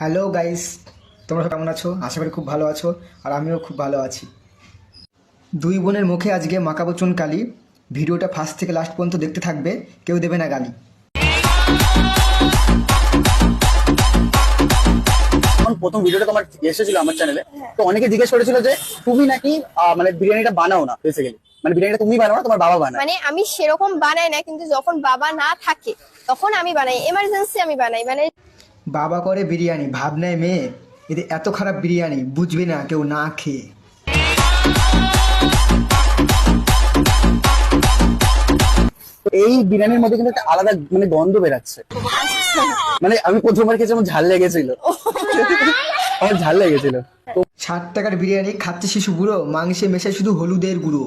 Hello guys তোমরা কেমন আছো? আশা করি খুব ভালো আছো আর আমিও খুব ভালো আছি। দুই বোনের মুখে আজকে মাকাবো চুন কালি। ভিডিওটা ফার্স্ট থেকে লাস্ট পর্যন্ত দেখতে থাকবে কেউ দেবে না গালি। যখন প্রথম ভিডিওটা তোমার এসেছিল আমার চ্যানেলে তো অনেকে জিজ্ঞেস করেছিল যে তুমি নাকি আহ, মানে বিরিয়ানিটা বানাও না বেসিক্যালি মানে বিরিয়ানিটা তুমি বানাও না তোমার বাবা বানায়? মানে আমি সেরকম বানাই না কিন্তু যখন বাবা না থাকে তখন আমি বানাই। এমার্জেন্সি আমি বানাই মানে বাবা করে বিরিয়ানি ভাব নেয় মেয়ে এদের এত খারাপ বিরিয়ানি বুঝবে না কেউ না খেয়ে। এই বিরিয়ানির মধ্যে কিন্তু একটা আলাদা মানে গন্ধ বেরাচ্ছে। মানে আমি প্রথমবার খেয়েছি আমার ঝাল লেগেছিল। আমার ঝাল লেগেছিল। তো ষাট টাকার বিরিয়ানি খাচ্ছে শিশু বুড়ো মাংসে মেশে শুধু হলুদের গুঁড়ো।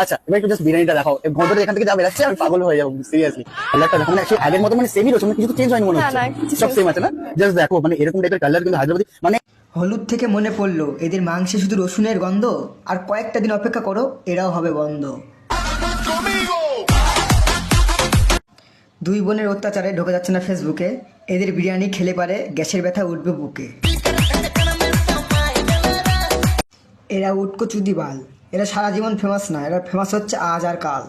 আচ্ছা এবার একটু জাস্ট বিরিয়ানিটা দেখাও। এই এখান থেকে যা বেরাচ্ছে আমি পাগল হয়ে যাব সিরিয়াসলি কালারটা দেখো মানে আগের মতো মানে সেমই রয়েছে মানে কিছু চেঞ্জ হয়নি মনে হচ্ছে। সব সেম আছে না? জাস্ট দেখো মানে এরকম টাইপের কালার কিন্তু হায়দ্রাবাদি মানে হলুদ থেকে মনে পড়ল এদের মাংসে শুধু রসুনের গন্ধ আর কয়েকটা দিন অপেক্ষা করো এরাও হবে বন্ধ। দুই বোনের অত্যাচারে ঢোকা যাচ্ছে না ফেসবুকে এদের বিরিয়ানি খেলে পারে গ্যাসের ব্যথা উঠবে বুকে। এরা উটকো চুদি বাল। এরা সারা জীবন ফেমাস না এরা ফেমাস হচ্ছে আজ আর কাল।